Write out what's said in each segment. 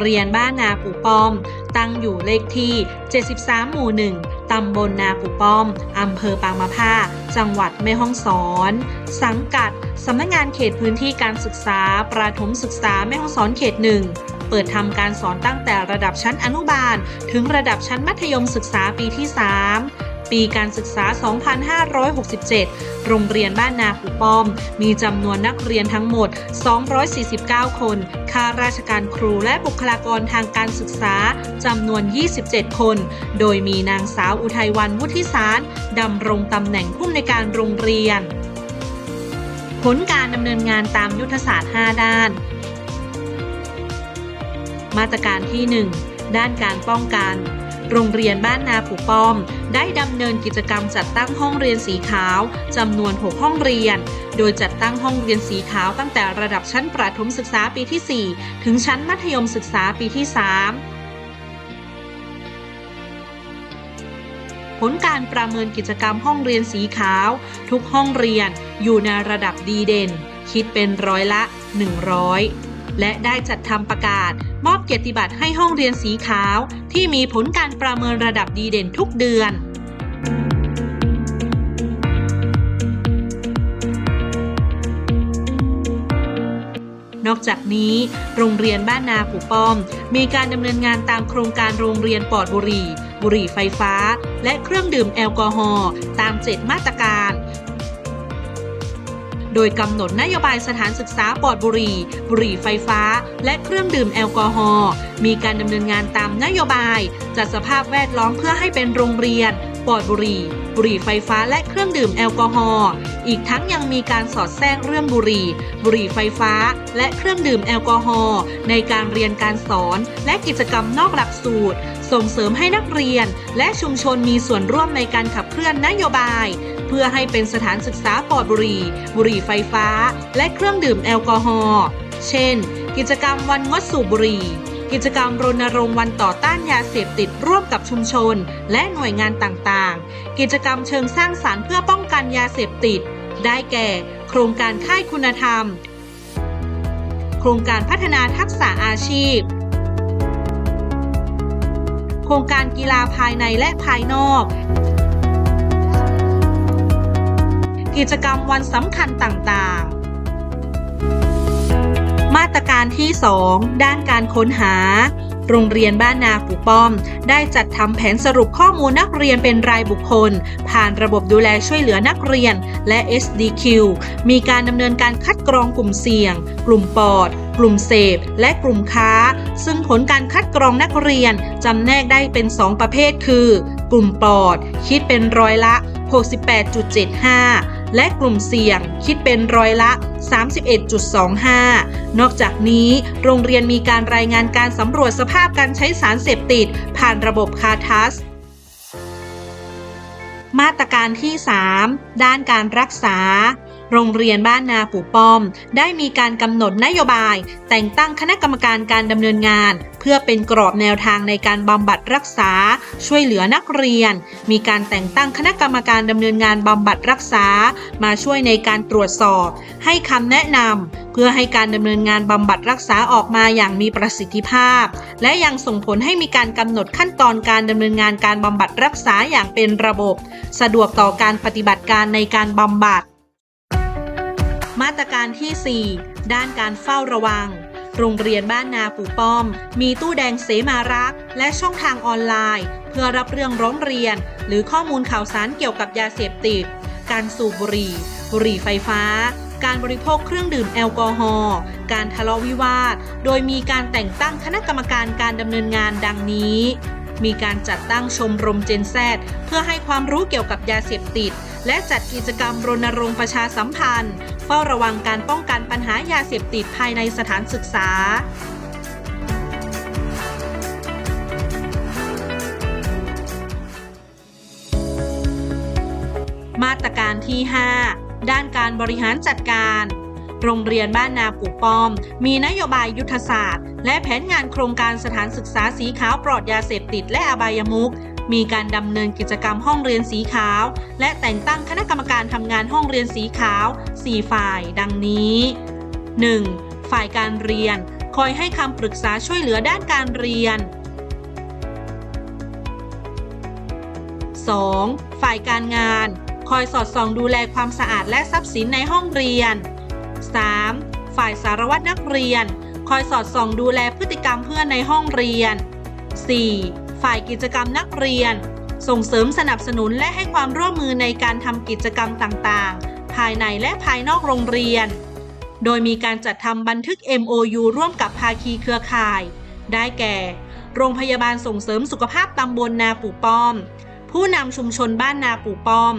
เรียนบ้านนาปู่ป้อม ตั้งอยู่เลขที่ 73 หมู่ 1 ตำบลนาปู่ป้อม อำเภอปางมะผ้า จังหวัดแม่ฮ่องสอน สังกัดสำนักงานเขตพื้นที่การศึกษา ประถมศึกษาแม่ฮ่องสอนเขตหนึ่งเปิดทำการสอนตั้งแต่ระดับชั้นอนุบาล ถึงระดับชั้นมัธยมศึกษาปีที่ 3 ปีการศึกษา 2567 โรงเรียนบ้านนาปูป้อม มีจำนวนนักเรียนทั้งหมด 249 คน ข้าราชการครูและบุคลากรทางการศึกษาจำนวน 27 คน โดยมีนางสาวอุทัยวันวุฒิสารดำรงตำแหน่งผู้อำนวยการโรงเรียน ผลการดำเนินงานตามยุทธศาสตร์ 5 ด้าน มาตรการที่ 1 ด้านการป้องกัน โรงเรียนบ้านนาปู่ป้อม ได้ดำเนินกิจกรรมจัดตั้งห้องเรียนสีขาวจำนวน 6 ห้องเรียน โดยจัดตั้งห้องเรียนสีขาวตั้งแต่ระดับชั้นประถมศึกษาปีที่ 4 ถึงชั้นมัธยมศึกษาปีที่ 3ผลการประเมินกิจกรรมห้องเรียนสีขาว ทุกห้องเรียนอยู่ในระดับดีเด่น คิดเป็นร้อยละ 100 และได้จัดทำประกาศ มอบเกียรติบัตรให้ห้องเรียนสีขาว ที่มีผลการประเมินระดับดีเด่นทุกเดือนนอกจากนี้ โรงเรียนบ้านนาปู่ป้อม มีการดำเนินงานตามโครงการโรงเรียนปลอดบุหรี่ บุหรี่ไฟฟ้า และเครื่องดื่มแอลกอฮอล์ตาม7มาตรการ โดยกำหนดนโยบายสถานศึกษาปลอดบุหรี่ บุหรี่ไฟฟ้า และเครื่องดื่มแอลกอฮอล์ มีการดำเนินงานตามนโยบาย จัดสภาพแวดล้อมเพื่อให้เป็นโรงเรียนปลอดบุหรี่บุหรี่ไฟฟ้าและเครื่องดื่มแอลกอฮอล์ อีกทั้งยังมีการสอดแทรกเรื่องบุหรี่ บุหรี่ไฟฟ้า และเครื่องดื่มแอลกอฮอล์ในการเรียนการสอนและกิจกรรมนอกหลักสูตร ส่งเสริมให้นักเรียนและชุมชนมีส่วนร่วมในการขับเคลื่อนนโยบาย เพื่อให้เป็นสถานศึกษาปลอดบุหรี่ บุหรี่ไฟฟ้า และเครื่องดื่มแอลกอฮอล์ เช่น กิจกรรมวันงดสูบบุหรี่ กิจกรรมรณรงค์วันต่อต้านยาเสพติดร่วมกับชุมชน และหน่วยงานต่างๆ กิจกรรมเชิงสร้างสารรค์เพื่อป้องกันยาเสพติด ได้แก่ โครงการค่ายคุณธรรม โครงการพัฒนาทักษะอาชีพโครงการกีฬาภายในและภายนอก กิจกรรมวันสำคัญต่างๆ มาตรการที่ 2 ด้านการค้นหา โรงเรียนบ้านนาปู่ป้อม ได้จัดทำแผนสรุปข้อมูลนักเรียนเป็นรายบุคคล ผ่านระบบดูแลช่วยเหลือนักเรียนและ SDQ มีการดำเนินการคัดกรองกลุ่มเสี่ยง กลุ่มปอดกลุ่มเสพและกลุ่มค้า ซึ่งผลการคัดกรองนักเรียน จำแนกได้เป็น 2 ประเภทคือ กลุ่มปอด คิดเป็นร้อยละ 68.75 และกลุ่มเสี่ยงคิดเป็นร้อยละ 31.25 นอกจากนี้โรงเรียนมีการรายงานการสำรวจสภาพการใช้สารเสพติด ผ่านระบบคาทัสมาตรการที่ 3 ด้านการรักษา โรงเรียนบ้านนาปู่ป้อม ได้มีการกำหนดนโยบาย แต่งตั้งคณะกรรมการการดำเนินงาน เพื่อเป็นกรอบแนวทางในการบำบัดรักษา ช่วยเหลือนักเรียน มีการแต่งตั้งคณะกรรมการดำเนินงานบำบัดรักษา มาช่วยในการตรวจสอบ ให้คำแนะนำเพื่อให้การดำเนินงานบำบัดรักษาออกมาอย่างมีประสิทธิภาพ และยังส่งผลให้มีการกำหนดขั้นตอนการดำเนินงานการบำบัดรักษาอย่างเป็นระบบ สะดวกต่อการปฏิบัติการในการบำบัด มาตรการที่ 4 ด้านการเฝ้าระวัง โรงเรียนบ้านนาปู่ป้อม มีตู้แดงเสมารัก และช่องทางออนไลน์ เพื่อรับเรื่องร้องเรียน หรือข้อมูลข่าวสารเกี่ยวกับยาเสพติด การสูบบุหรี่ บุหรี่ไฟฟ้า การบริโภคเครื่องดื่มแอลกอฮอล์การทะเลาะวิวาท โดยมีการแต่งตั้งคณะกรรมการการดำเนินงานดังนี้ มีการจัดตั้งชมรมเจนแซดเพื่อให้ความรู้เกี่ยวกับยาเสพติด และจัดกิจกรรมรณรงค์ประชาสัมพันธ์ เฝ้าระวังการป้องกันปัญหายาเสพติดภายในสถานศึกษามาตรการที่ 5 ด้านการบริหารจัดการ โรงเรียนบ้านนาปู่ป้อม มีนโยบายยุทธศาสตร์ และแผนงานโครงการสถานศึกษาสีขาวปลอดยาเสพติดและอบายมุขมีการดำเนินกิจกรรมห้องเรียนสีขาว และแต่งตั้งคณะกรรมการทำงานห้องเรียนสีขาว 4 ฝ่าย ดังนี้ 1. ฝ่ายการเรียน คอยให้คำปรึกษาช่วยเหลือด้านการเรียน 2. ฝ่ายการงาน คอยสอดส่องดูแลความสะอาดและทรัพย์สินในห้องเรียน 3. ฝ่ายสารวัตรนักเรียน คอยสอดส่องดูแลพฤติกรรมเพื่อนในห้องเรียน 4. ฝ่ายกิจกรรมนักเรียน ส่งเสริมสนับสนุนและให้ความร่วมมือในการทำกิจกรรมต่างๆ ภายในและภายนอกโรงเรียน โดยมีการจัดทำบันทึก MOU ร่วมกับภาคีเครือข่าย ได้แก่ โรงพยาบาลส่งเสริมสุขภาพตำบลนาปู่ป้อม ผู้นำชุมชนบ้านนาปู่ป้อม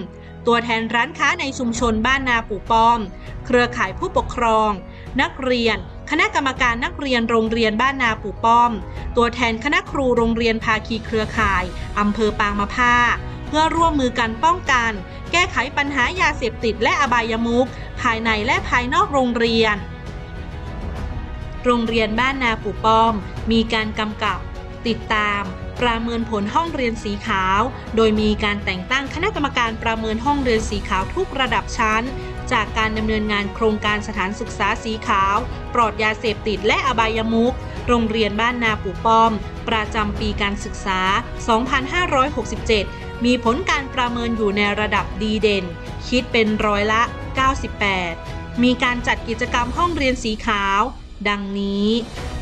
ตัวแทนร้านค้าในชุมชนบ้านนาปู่ปอม เครือข่ายผู้ปกครอง นักเรียน คณะกรรมการนักเรียนโรงเรียนบ้านนาปู่ป้อม ตัวแทนคณะครูโรงเรียนภาคีเครือข่ายอำเภอปางมะผ้า เพื่อร่วมมือกันป้องกัน แก้ไขปัญหายาเสพติดและอบายมุขภายในและภายนอกโรงเรียน โรงเรียนบ้านนาปู่ป้อม มีการกำกับ ติดตาม ประเมินผลห้องเรียนสีขาว โดยมีการแต่งตั้งคณะกรรมการประเมินห้องเรียนสีขาวทุกระดับชั้น จากการดำเนินงานโครงการสถานศึกษาสีขาว ปลอดยาเสพติดและอบายมุขโรงเรียนบ้านนาปู่ป้อม ประจำปีการศึกษา 2567 มีผลการประเมินอยู่ในระดับดีเด่น คิดเป็นร้อยละ 98 มีการจัดกิจกรรมห้องเรียนสีขาว ดังนี้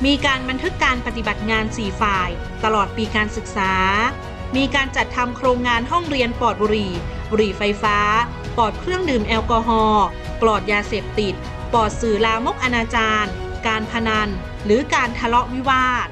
มีการบันทึกการปฏิบัติงาน 4 ฝ่าย ตลอดปีการศึกษา มีการจัดทำโครงงานห้องเรียนปลอดบุหรี่ บุหรี่ไฟฟ้า ปลอดเครื่องดื่มแอลกอฮอล์ ปลอดยาเสพติด ปลอดสื่อลามกอนาจารการพนัน หรือการทะเลาะวิวาท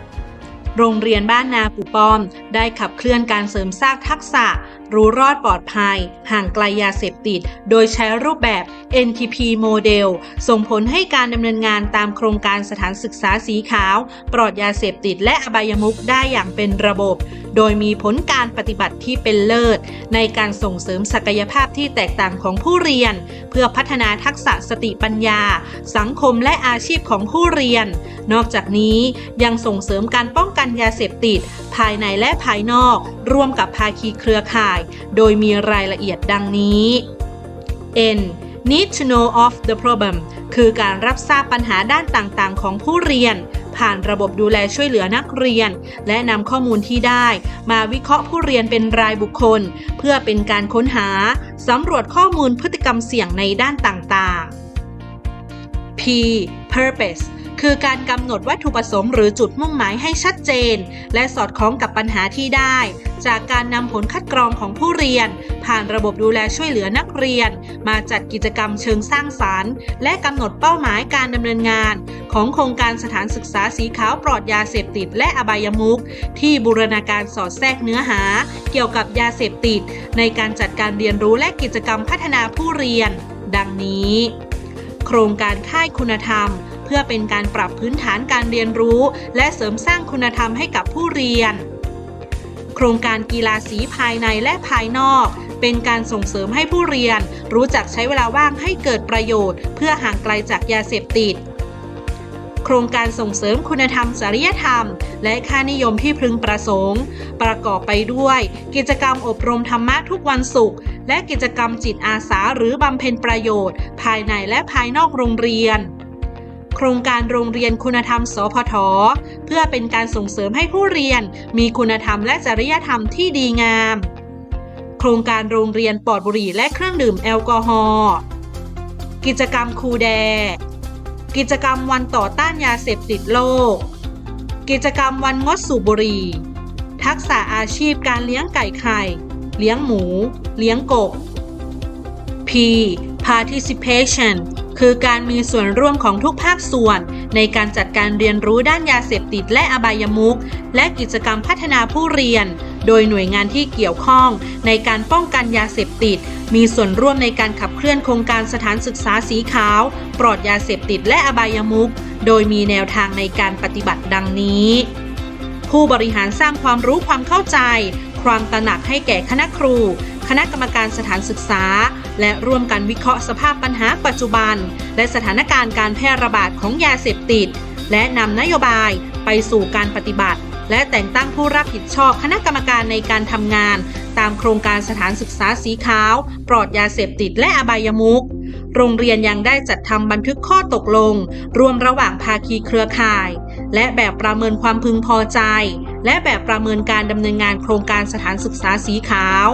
โรงเรียนบ้านนาปู่ป้อม ได้ขับเคลื่อนการเสริมสร้างทักษะ รู้รอดปลอดภัย ห่างไกลยาเสพติด โดยใช้รูปแบบ NTP โมเดลส่งผลให้การดำเนินงานตามโครงการสถานศึกษาสีขาว ปลอดยาเสพติดและอบายมุกได้อย่างเป็นระบบ โดยมีผลการปฏิบัติที่เป็นเลิศ ในการส่งเสริมศักยภาพที่แตกต่างของผู้เรียน เพื่อพัฒนาทักษะสติปัญญา สังคมและอาชีพของผู้เรียน นอกจากนี้ยังส่งเสริมการป้องกันยาเสพติด ภายในและภายนอก ร่วมกับภาคีเครือข่าย โดยมีรายละเอียดดังนี้ N need to know of the problem คือการรับทราบปัญหาด้านต่างๆ ของผู้เรียน ผ่านระบบดูแลช่วยเหลือนักเรียน และนำข้อมูลที่ได้ มาวิเคราะห์ผู้เรียนเป็นรายบุคคล เพื่อเป็นการค้นหาสำรวจข้อมูลพฤติกรรมเสี่ยงในด้านต่างๆ P purpose คือการกำหนดวัตถุประสงค์หรือจุดมุ่งหมายให้ชัดเจน และสอดคล้องกับปัญหาที่ได้ จากการนำผลคัดกรองของผู้เรียน ผ่านระบบดูแลช่วยเหลือนักเรียน มาจัดกิจกรรมเชิงสร้างสารรค์ และกำหนดเป้าหมายการดำเนินงาน ของโครงการสถานศึกษาสีขาวปลอดยาเสพติด และอบายมุขที่บูรณาการสอดแทรกเนื้อหา เกี่ยวกับยาเสพติด ในการจัดการเรียนรู้และกิจกรรมพัฒนาผู้เรียน ดังนี้ โครงการค่ายคุณธรรม เพื่อเป็นการปรับพื้นฐานการเรียนรู้ และเสริมสร้างคุณธรรมให้กับผู้เรียน โครงการกีฬาสีภายในและภายนอก เป็นการส่งเสริมให้ผู้เรียน รู้จักใช้เวลาว่างให้เกิดประโยชน์ เพื่อห่างไกลจากยาเสพติดโครงการส่งเสริมคุณธรรมจริยธรรม และค่านิยมที่พึงประสงค์ ประกอบไปด้วย กิจกรรมอบรมธรรมะทุกวันศุกร์และกิจกรรมจิตอาสาหรือบำเพ็ญประโยชน์ ภายในและภายนอกโรงเรียน โครงการโรงเรียนคุณธรรม สพท เพื่อเป็นการส่งเสริมให้ผู้เรียน มีคุณธรรมและจริยธรรมที่ดีงาม โครงการโรงเรียนปลอดบุหรี่และเครื่องดื่มแอลกอฮอล์กิจกรรมครูแด กิจกรรมวันต่อต้านยาเสพติดโลก กิจกรรมวันงดสูบบุหรี่ ทักษะอาชีพการเลี้ยงไก่ไข่ เลี้ยงหมู เลี้ยงกบ P participation คือการมีส่วนร่วมของทุกภาคส่วน ในการจัดการเรียนรู้ด้านยาเสพติดและอบายมุขและกิจกรรมพัฒนาผู้เรียน โดยหน่วยงานที่เกี่ยวข้อง ในการป้องกันยาเสพติด มีส่วนร่วมในการขับเคลื่อนโครงการสถานศึกษาสีขาว ปลอดยาเสพติดและอบายมุขโดยมีแนวทางในการปฏิบัติดังนี้ ผู้บริหารสร้างความรู้ความเข้าใจ ความตระหนักให้แก่คณะครู คณะกรรมการสถานศึกษา และร่วมกันวิเคราะห์สภาพปัญหาปัจจุบัน และสถานการณ์การแพร่ระบาดของยาเสพติด และนำนโยบายไปสู่การปฏิบัติ และแต่งตั้งผู้รับผิดชอบคณะกรรมการในการทำงาน ตามโครงการสถานศึกษาสีขาว ปลอดยาเสพติดและอบายมุขโรงเรียนยังได้จัดทำบันทึกข้อตกลง รวมระหว่างภาคีเครือข่าย และแบบประเมินความพึงพอใจ และแบบประเมินการดำเนินงานโครงการสถานศึกษาสีขาว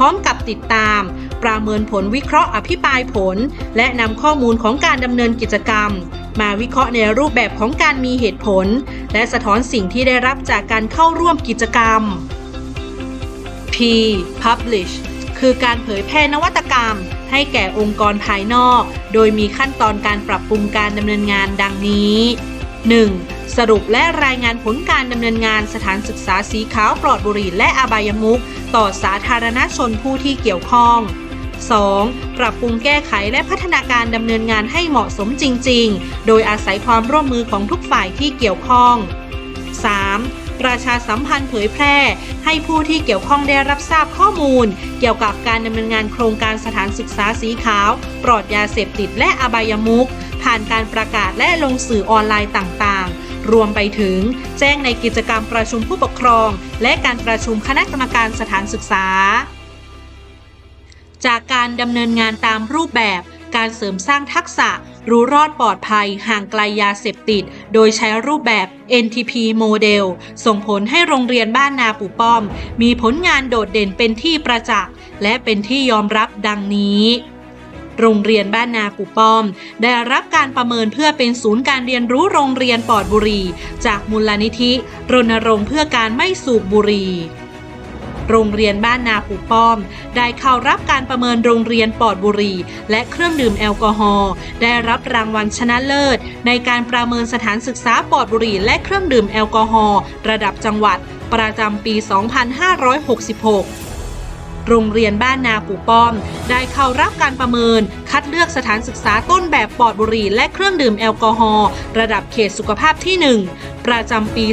ร้อมกับติดตาม ประเมินผลวิเคราะห์อภิปรายผล และนำข้อมูลของการดำเนินกิจกรรม มาวิเคราะห์ในรูปแบบของการมีเหตุผล และสะท้อนสิ่งที่ได้รับจากการเข้าร่วมกิจกรรม P Publish คือการเผยแพร่นวัตกรรม ให้แก่องค์กรภายนอก โดยมีขั้นตอนการปรับปรุงการดำเนินงานดังนี้ 1. สรุปและรายงานผลการดำเนินงานสถานศึกษาสีขาวปลอดบุหรี่และอบายมุขต่อสาธารณชนผู้ที่เกี่ยวข้อง 2. ปรับปรุงแก้ไขและพัฒนาการดำเนินงานให้เหมาะสมจริง ๆ โดยอาศัยความร่วมมือของทุกฝ่ายที่เกี่ยวข้อง 3. ประชาสัมพันธ์เผยแพร่ ให้ผู้ที่เกี่ยวข้องได้รับทราบข้อมูล เกี่ยวกับการดำเนินงานโครงการสถานศึกษาสีขาว ปลอดยาเสพติดและอบายมุข ผ่านการประกาศและลงสื่อออนไลน์ต่างๆ รวมไปถึงแจ้งในกิจกรรมประชุมผู้ปกครอง และการประชุมคณะกรรมการสถานศึกษา จากการดำเนินงานตามรูปแบบการเสริมสร้างทักษะรู้รอดปลอดภัยห่างไกลยาเสพติด โดยใช้รูปแบบ NTP โมเดลส่งผลให้โรงเรียนบ้านนาปู่ป้อม มีผลงานโดดเด่นเป็นที่ประจักษ์ และเป็นที่ยอมรับดังนี้ โรงเรียนบ้านนาปู่ป้อม ได้รับการประเมินเพื่อเป็นศูนย์การเรียนรู้โรงเรียนปลอดบุหรี่ จากมูลนิธิ รณรงค์เพื่อการไม่สูบบุหรี่โรงเรียนบ้านนาปูป้อม ได้เข้ารับการประเมินโรงเรียนปลอดบุหรี่ และเครื่องดื่มแอลกอฮอล์ได้รับรางวัลชนะเลิศ ในการประเมินสถานศึกษาปลอดบุหรี่ และเครื่องดื่มแอลกอฮอล์ระดับจังหวัด ประจำปี 2566 โรงเรียนบ้านนาปู่ป้อม ได้เข้ารับการประเมิน คัดเลือกสถานศึกษาต้นแบบปลอดบุหรี่และเครื่องดื่มแอลกอฮอล์ระดับเขตสุขภาพที่ 1 ประจำปี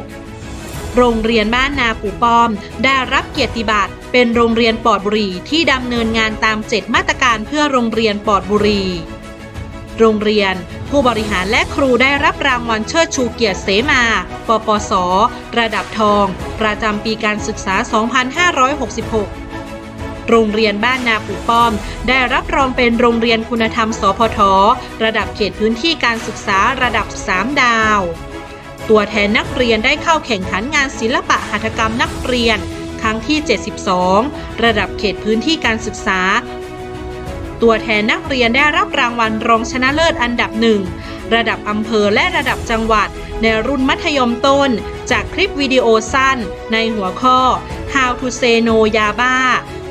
2566โรงเรียนบ้านนาปู่ป้อม ได้รับเกียรติบัตรเป็นโรงเรียนปลอดบุหรี่ที่ดำเนินงานตาม7มาตรการเพื่อโรงเรียนปลอดบุหรี่ โรงเรียน ผู้บริหารและครูได้รับรางวัลเชิดชูเกียรติเสมา ปปส ระดับทอง ประจำปีการศึกษา 2566โรงเรียนบ้านนาปู่ป้อม ได้รับรองเป็นโรงเรียนคุณธรรม สพท ระดับเขตพื้นที่การศึกษาระดับ 3 ดาว ตัวแทนนักเรียนได้เข้าแข่งขันงานศิลปะหัตถกรรมนักเรียน ครั้งที่ 72 ระดับเขตพื้นที่การศึกษา ตัวแทนนักเรียนได้รับรางวัลรองชนะเลิศอันดับหนึ่งระดับอำเภอและระดับจังหวัด ในรุ่นมัธยมต้น จากคลิปวิดีโอสั้น ในหัวข้อ How to say no ยาบ้า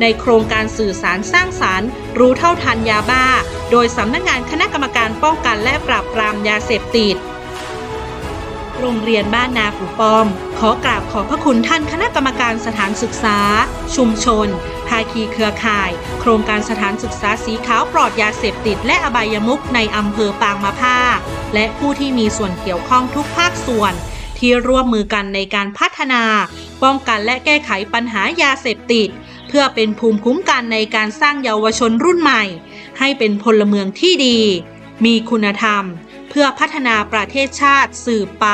ในโครงการสื่อสารสร้างสารรค์ รู้เท่าทันยาบ้า โดยสำนักงานคณะกรรมการป้องกันและปราบปรามยาเสพติด โรงเรียนบ้านนาปู่ปอม ขอกราบขอบพระคุณท่านคณะกรรมการสถานศึกษา ชุมชน ภาคีเครือข่าย โครงการสถานศึกษาสีขาวปลอดยาเสพติด และอบายมุขในอำเภอปางมะผ้าและผู้ที่มีส่วนเกี่ยวข้องทุกภาคส่วน ที่ร่วมมือกันในการพัฒนา ป้องกันและแก้ไขปัญหายาเสพติด เพื่อเป็นภูมิคุ้มกันในการสร้างเยาวชนรุ่นใหม่ ให้เป็นพลเมืองที่ดี มีคุณธรรม พื่อพัฒนาประเทศชาติสืบไป